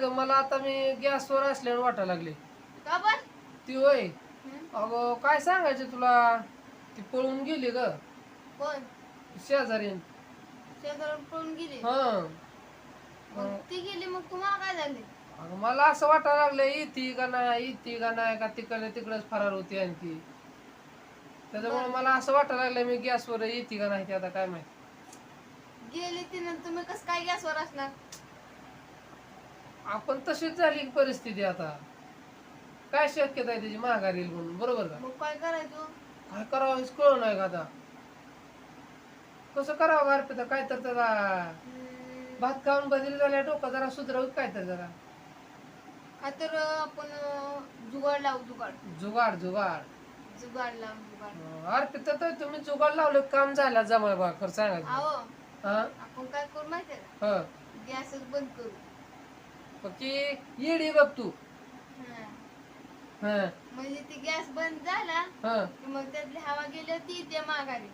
ग मला आता मी गॅसवर असल्यावर वाटायला लागले. का बर? ती होय? अगं काय सांगायचं तुला? ती पळून गेली ग. कोण? शेजारी. शेजारून पळून गेली? हं. मग ती गेली मग तुम्हाला काय झाले? अगं मला असं वाटायला लागलं येते का नाही येते का नाही का तिकडे तिकडेच फरार होती आणखी. त्याच्यामुळे मला असं वाटायला लागलं मी गॅसवर येते का नाही ते आता काय माहिती. गेली ती नंतर तुम्ही कसं काय गॅसवर असणार? आपण तशीच झाली परिस्थिती आता. काय शक्यता आहे त्याची माघार येईल म्हणून? बरोबर का? मग काय करायचं? काय करावं हेच कळू नाही का आता? कसं करावं गारपिता काय तर त्याला भात खाऊन बदली झाल्या डोकं जरा सुधरव काय तर जरा? का तर आपण अं, जुगाड लावू जुगाड. जुगाड जुगाड. जुगाड लावू जुगाड. अर्पिता तर तुम्ही जुगाड लावलं काम झालं जमा बा खरं आहो. हा? आपण काय करू माहितीये का? हा. गॅसच बंद करू. फक्त येडी बघ तू. हं. हा. म्हणजे ती गॅस बंद झाला हा. की मग त्यातली हवा गेली होती त्या माघारी.